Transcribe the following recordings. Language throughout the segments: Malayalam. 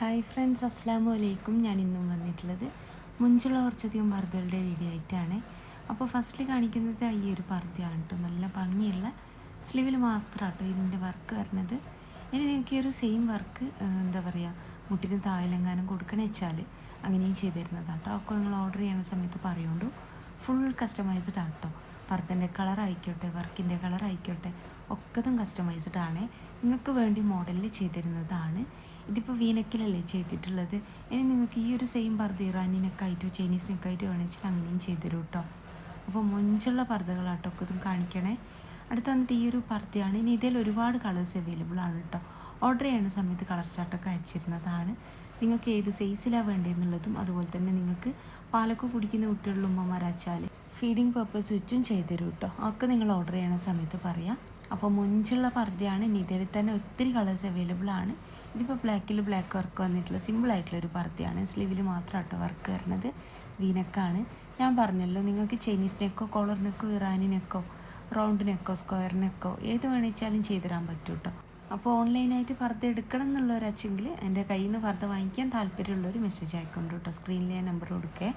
ഹായ് ഫ്രണ്ട്സ് അസ്സാം വലൈക്കും ഞാൻ ഇന്നും വന്നിട്ടുള്ളത് മുഞ്ചുള്ള കുറച്ചധികം പർദ്ദകളുടെ വീഡിയോ ആയിട്ടാണ്. അപ്പോൾ ഫസ്റ്റിൽ കാണിക്കുന്നത് ഈ ഒരു പർദ്ദയാണ് കേട്ടോ നല്ല ഭംഗിയുള്ള സ്ലീവിൽ മാത്രമാണ് കേട്ടോ ഇതിന്റെ വർക്ക് വരുന്നത്. ഇനി നിങ്ങൾക്ക് ഈ ഒരു സെയിം വർക്ക് എന്താ പറയുക മുട്ടിന് തായലെങ്ങാനും കൊടുക്കണ വെച്ചാൽ അങ്ങനെയും ചെയ്തു തരുന്നതാണ് കേട്ടോ ഒക്കെ നിങ്ങൾ ഓർഡർ ചെയ്യുന്ന സമയത്ത് പറയുള്ളൂ. ഫുൾ കസ്റ്റമൈസ്ഡ് ആട്ടോ പർദ്ദന്റെ കളർ ആയിക്കോട്ടെ വർക്കിന്റെ കളർ ആയിക്കോട്ടെ ഒക്കതും കസ്റ്റമൈസ്ഡ് ആണ്. നിങ്ങൾക്ക് വേണ്ടി മോഡലിൽ ചെയ്തിരുന്നതാണ്. ഇതിപ്പോൾ വീനക്കിലല്ലേ ചെയ്തിട്ടുള്ളത്? ഇനി നിങ്ങൾക്ക് ഈ ഒരു സെയിം പർദ്ദ ഇറാനിനൊക്കെ ആയിട്ടോ ചൈനീസിനൊക്കെ ആയിട്ടോ വേണമെങ്കിൽ അങ്ങനെയും ചെയ്തു തരും കേട്ടോ അപ്പോൾ മുഞ്ചുള്ള പർദ്ദകളാട്ടോ ഇതും കാണിക്കണേ. അടുത്ത് വന്നിട്ട് ഈ ഒരു പർദ്ദയാണ്. ഇനി ഇതിൽ ഒരുപാട് കളേഴ്സ് അവൈലബിൾ ആണ് കേട്ടോ ഓർഡർ ചെയ്യുന്ന സമയത്ത് കളർ ചാർട്ടൊക്കെ അയച്ചിരുന്നതാണ്. നിങ്ങൾക്ക് ഏത് സൈസിലാണ് വേണ്ടതെന്നുള്ളതും അതുപോലെ തന്നെ നിങ്ങൾക്ക് പാലൊക്കെ കുടിക്കുന്ന കുട്ടികളിൽ ഉമ്മമാരാച്ചാൽ ഫീഡിങ് പർപ്പസ് വെച്ചും ചെയ്തുതരും കേട്ടോ ഒക്കെ നിങ്ങൾ ഓർഡർ ചെയ്യണ സമയത്ത് പറയാം. അപ്പോൾ മുഞ്ചുള്ള പർദ്ദയാണ്. ഇതിൽ തന്നെ ഒത്തിരി കളേഴ്സ് അവൈലബിൾ ആണ്. ഇതിപ്പോൾ ബ്ലാക്കിൽ ബ്ലാക്ക് വർക്ക് വന്നിട്ടുള്ള സിമ്പിൾ ആയിട്ടുള്ള ഒരു പർദ്ദയാണ്. സ്ലീവിൽ മാത്രം കേട്ടോ വർക്ക് വരുന്നത്. വീനക്കാണ് ഞാൻ പറഞ്ഞല്ലോ നിങ്ങൾക്ക് ചൈനീസ് നെക്കോ കോളർ നെക്കോ ഇറാനി സ്ക്വയർ സ്ക്വയറിനൊക്കെ ഏത് വേണിച്ചാലും ചെയ്തുതരാൻ പറ്റും കേട്ടോ അപ്പോൾ ഓൺലൈനായിട്ട് പർദ്ദ എടുക്കണം എന്നുള്ളവരച്ചെങ്കിൽ എന്റെ കയ്യിൽ നിന്ന് പർദ്ദ വാങ്ങിക്കാൻ താല്പര്യമുള്ളവർ മെസ്സേജ് ആയിക്കൊണ്ട് കേട്ടോ സ്ക്രീനിൽ ഞാൻ നമ്പർ കൊടുക്കേ.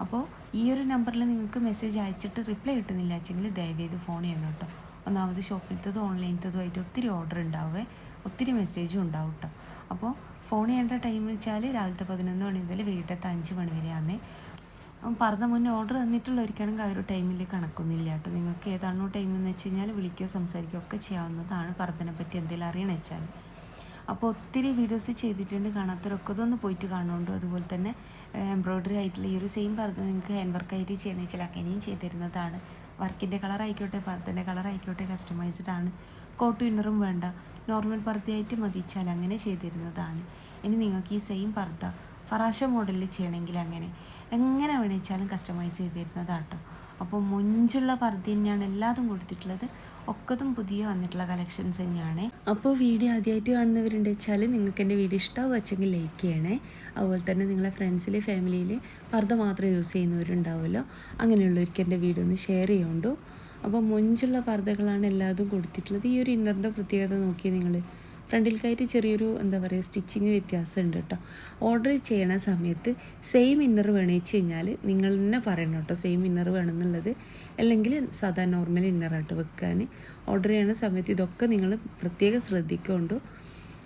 അപ്പോൾ ഈ ഒരു നമ്പറിൽ നിങ്ങൾക്ക് മെസ്സേജ് അയച്ചിട്ട് റിപ്ലൈ കിട്ടുന്നില്ല വെച്ചെങ്കിൽ ദയവേത് ഫോൺ ചെയ്യണം കേട്ടോ ഒന്നാമത് ഷോപ്പിലത്തതും ഓൺലൈനത്തതും ആയിട്ട് ഒത്തിരി ഓർഡർ ഉണ്ടാവേ. ഒത്തിരി മെസ്സേജും ഉണ്ടാവും കേട്ടോ അപ്പോൾ ഫോൺ ചെയ്യേണ്ട ടൈം വെച്ചാൽ രാവിലത്തെ പതിനൊന്ന് മണി മുതൽ വൈകിട്ടത്തെ അഞ്ച് മണി വരെയാണേ പറഞ്ഞ മുന്നേ ഓർഡർ തന്നിട്ടുള്ള ഒരിക്കലും ആ ഒരു ടൈമിൽ കണക്കൊന്നുമില്ല കേട്ടോ. നിങ്ങൾക്ക് ഏതാണോ ടൈം എന്ന് വെച്ച് കഴിഞ്ഞാൽ വിളിക്കുകയോ സംസാരിക്കുകയോ ഒക്കെ ചെയ്യാവുന്നതാണ് പറഞ്ഞതിനെ പറ്റി എന്തെങ്കിലും അറിയണം വെച്ചാൽ അപ്പോൾ ഒത്തിരി വീഡിയോസ് ചെയ്തിട്ടുണ്ട് കാണാത്തവരൊക്കെ ഇതൊന്ന് പോയിട്ട് കാണുന്നുണ്ട്. അതുപോലെ തന്നെ എംബ്രോയ്ഡറി ആയിട്ടുള്ള ഈ ഒരു സെയിം പറഞ്ഞ് നിങ്ങൾക്ക് ഹാൻഡ് വർക്ക് ആയിട്ട് ചെയ്യണമെന്ന് വെച്ചാൽ അങ്ങനെയും ചെയ്തിരുന്നതാണ്. വർക്കിന്റെ കളർ ആയിക്കോട്ടെ പർദ്ദന്റെ കളർ ആയിക്കോട്ടെ കസ്റ്റമൈസ്ഡ് ആണ്. കോട്ട് ഇന്നറും വേണ്ട. നോർമൽ പർദ്ദയായിട്ട് മതിച്ചാൽ അങ്ങനെ ചെയ്തിരുന്നതാണ്. ഇനി നിങ്ങൾക്ക് ഈ സെയിം പർദ്ദ ഫറാശ മോഡലിൽ ചെയ്യണമെങ്കിൽ അങ്ങനെ എങ്ങനെ വേണിച്ചാലും കസ്റ്റമൈസ് ചെയ്ത് തരുന്നതാട്ടോ അപ്പോൾ മുഞ്ചുള്ള പർദ്ദ തന്നെയാണ് എല്ലാതും കൊടുത്തിട്ടുള്ളത്. ഒക്കതും പുതിയ വന്നിട്ടുള്ള കളക്ഷൻസ് തന്നെയാണ്. അപ്പോൾ വീഡിയോ ആദ്യമായിട്ട് കാണുന്നവരുണ്ട് വെച്ചാൽ നിങ്ങൾക്ക് എന്റെ വീഡിയോ ഇഷ്ടമാവുക വെച്ചെങ്കിൽ ലൈക്ക് ചെയ്യണേ. അതുപോലെ തന്നെ നിങ്ങളെ ഫ്രണ്ട്സിൽ ഫാമിലിയിൽ പർദ്ദ മാത്രം യൂസ് ചെയ്യുന്നവരുണ്ടാവുമല്ലോ. അങ്ങനെയുള്ളവർക്ക് എന്റെ വീഡിയോ ഒന്ന് ഷെയർ ചെയ്യുന്നുണ്ടോ അപ്പോൾ മുഞ്ചുള്ള പർദ്ദകളാണ് എല്ലാതും കൊടുത്തിട്ടുള്ളത്. ഈ ഒരു ഇന്നറിന്റെ പ്രത്യേകത നോക്കി നിങ്ങൾ ഫ്രണ്ടിൽക്കായിട്ട് ചെറിയൊരു എന്താ പറയുക സ്റ്റിച്ചിങ് വ്യത്യാസമുണ്ട് കേട്ടോ. ഓർഡർ ചെയ്യണ സമയത്ത് സെയിം ഇന്നർ വേണമെന്ന് കഴിഞ്ഞാൽ നിങ്ങൾ തന്നെ പറയണം കേട്ടോ സെയിം ഇന്നർ വേണമെന്നുള്ളത്. അല്ലെങ്കിൽ സാധാ നോർമൽ ഇന്നറായിട്ട് വെക്കാൻ ഓർഡർ ചെയ്യണ സമയത്ത് ഇതൊക്കെ നിങ്ങൾ പ്രത്യേകം ശ്രദ്ധിക്കൊണ്ടു.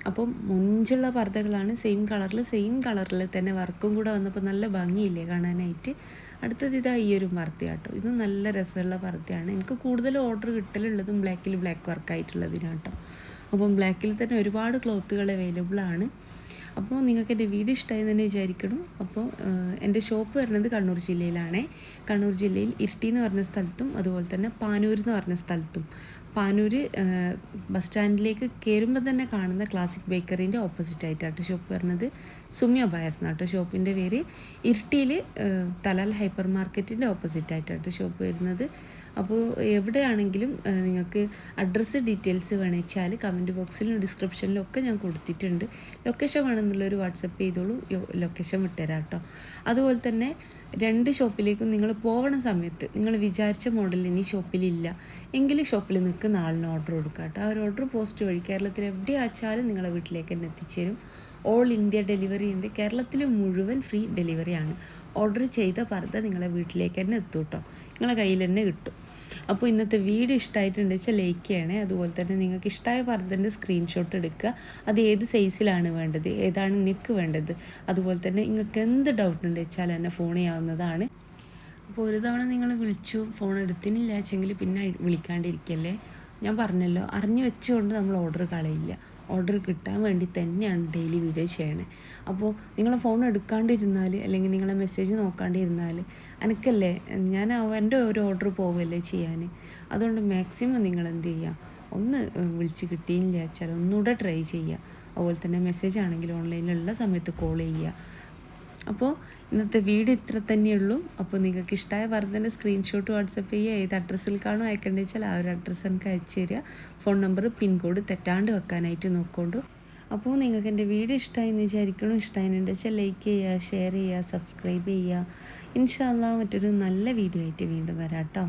അപ്പം മുഞ്ചുള്ള പർദ്ദകളാണ് സെയിം കളറിൽ സെയിം കളറിൽ തന്നെ വർക്കും കൂടെ വന്നപ്പോൾ നല്ല ഭംഗിയില്ലേ കാണാനായിട്ട്. അടുത്തത് ഇതാ ഈ ഒരു പർദ്ദയാട്ടോ. ഇത് നല്ല രസമുള്ള പർദ്ദയാണ്. എനിക്ക് കൂടുതൽ ഓർഡർ കിട്ടലുള്ളതും ബ്ലാക്കിൽ ബ്ലാക്ക് വർക്കായിട്ടുള്ളതിനാട്ടോ അപ്പം ബ്ലാക്കിൽ തന്നെ ഒരുപാട് ക്ലോത്തുകൾ അവൈലബിൾ ആണ്. അപ്പോൾ നിങ്ങൾക്ക് എന്റെ വീട് ഇഷ്ടമായി തന്നെ വിചാരിക്കണം. അപ്പോൾ എന്റെ ഷോപ്പ് വരുന്നത് കണ്ണൂർ ജില്ലയിലാണ്. കണ്ണൂർ ജില്ലയിൽ ഇരിട്ടി എന്ന് പറഞ്ഞ സ്ഥലത്തും അതുപോലെ തന്നെ പാനൂർ എന്ന് പറഞ്ഞ സ്ഥലത്തും. പാനൂർ ബസ് സ്റ്റാൻഡിലേക്ക് കയറുമ്പോൾ തന്നെ കാണുന്ന ക്ലാസിക് ബേക്കറിന്റെ ഓപ്പോസിറ്റ് ആയിട്ടാണ് ഷോപ്പ് വരുന്നത്. സുമ്യ ബയാസ് എന്നാട്ടോ ഷോപ്പിന്റെ പേര് ഇരിട്ടിയിൽ തലാൽ ഹൈപ്പർ മാർക്കറ്റിന്റെ ഓപ്പോസിറ്റ് ആയിട്ടാണ് ഷോപ്പ് വരുന്നത്. അപ്പോൾ എവിടെയാണെങ്കിലും നിങ്ങൾക്ക് അഡ്രസ്സ് ഡീറ്റെയിൽസ് വേണമെച്ചാൽ കമന്റ് ബോക്സിലും ഡിസ്ക്രിപ്ഷനിലും ഒക്കെ ഞാൻ കൊടുത്തിട്ടുണ്ട്. ലൊക്കേഷൻ വേണമെന്നുള്ളൊരു വാട്സപ്പ് ചെയ്തോളൂ. ലൊക്കേഷൻ വിട്ടുതരാം കേട്ടോ അതുപോലെ തന്നെ രണ്ട് ഷോപ്പിലേക്കും നിങ്ങൾ പോകണ സമയത്ത് നിങ്ങൾ വിചാരിച്ച മോഡൽ ഇനി ഷോപ്പിലില്ല. എങ്കിൽ ഷോപ്പിൽ നിൽക്കുന്ന നാളിന് ഓർഡർ കൊടുക്കാം കേട്ടോ. ആ ഒരു ഓർഡർ പോസ്റ്റ് വഴി കേരളത്തിൽ എവിടെ അയച്ചാലും നിങ്ങളെ വീട്ടിലേക്ക് തന്നെ എത്തിച്ചേരും. ഓൾ ഇന്ത്യ ഡെലിവറി ഉണ്ട്. കേരളത്തിൽ മുഴുവൻ ഫ്രീ ഡെലിവറിയാണ് ഓർഡർ ചെയ്ത പർദ്ദ നിങ്ങളെ വീട്ടിലേക്ക് തന്നെ എത്തും കേട്ടോ. നിങ്ങളെ കയ്യിൽ തന്നെ കിട്ടും. അപ്പോൾ ഇന്നത്തെ വീഡിയോ ഇഷ്ടമായിട്ടുണ്ട് വെച്ചാൽ ലൈക്ക് ചെയ്യണേ. അതുപോലെ തന്നെ നിങ്ങൾക്ക് ഇഷ്ടമായ പർദ്ദന്റെ സ്ക്രീൻഷോട്ട് എടുക്കുക. അത് ഏത് സൈസിലാണ് വേണ്ടത്? ഏതാണ് നെക്ക് വേണ്ടത്? അതുപോലെ തന്നെ നിങ്ങൾക്ക് എന്ത് ഡൗട്ട് ഉണ്ട് വെച്ചാൽ എന്നെ ഫോൺ ചെയ്യാവുന്നതാണ്. അപ്പോൾ ഒരു തവണ നിങ്ങൾ വിളിച്ചു ഫോൺ എടുത്തിനില്ല വെച്ചെങ്കിൽ പിന്നെ വിളിക്കാണ്ടിരിക്കല്ലേ? ഞാൻ പറഞ്ഞല്ലോ അറിഞ്ഞു വെച്ചുകൊണ്ട് നമ്മൾ ഓർഡർ കളയില്ല. ഓർഡർ കിട്ടാൻ വേണ്ടി തന്നെയാണ് ഡെയിലി വീഡിയോ ചെയ്യണേ. അപ്പോൾ നിങ്ങൾ ഫോൺ എടുക്കാണ്ടിരുന്നാൽ അല്ലെങ്കിൽ നിങ്ങളെ മെസ്സേജ് നോക്കാണ്ടിരുന്നാൽ എനിക്കല്ലേ ഞാൻ എന്റെ ഒരു ഓർഡർ പോവുകയല്ലേ ചെയ്യാൻ അതുകൊണ്ട് മാക്സിമം നിങ്ങൾ എന്ത് ചെയ്യുക ഒന്ന് വിളിച്ച് കിട്ടിയില്ല വെച്ചാൽ ഒന്നുകൂടെ ട്രൈ ചെയ്യുക അതുപോലെ തന്നെ മെസ്സേജ് ആണെങ്കിൽ ഓൺലൈനിലുള്ള സമയത്ത് കോൾ ചെയ്യുക അപ്പോൾ ഇന്നത്തെ വീഡിയോ ഇത്ര തന്നെയുള്ളൂ അപ്പോൾ നിങ്ങൾക്ക് ഇഷ്ടമായ വർദ്ധന സ്ക്രീൻഷോട്ട് വാട്സപ്പ് ചെയ്യുക ഏത് അഡ്രസ്സിൽ കാണും അയക്കേണ്ടത് വെച്ചാൽ ആ ഒരു അഡ്രസ്സ് എനിക്ക് അയച്ചു തരിക. ഫോൺ നമ്പർ പിൻകോഡ് തെറ്റാണ്ട് വെക്കാനായിട്ട് നോക്കോണ്ടു. അപ്പോൾ നിങ്ങൾക്ക് എന്റെ വീഡിയോ ഇഷ്ടമായി എന്ന് വിചാരിക്കണം? ഇഷ്ടമായിട്ടുണ്ട് വെച്ചാൽ ലൈക്ക് ചെയ്യുക ഷെയർ ചെയ്യുക സബ്സ്ക്രൈബ് ചെയ്യുക ഇൻഷാല്ല മറ്റൊരു നല്ല വീഡിയോ ആയിട്ട് വീണ്ടും വരാം കേട്ടോ.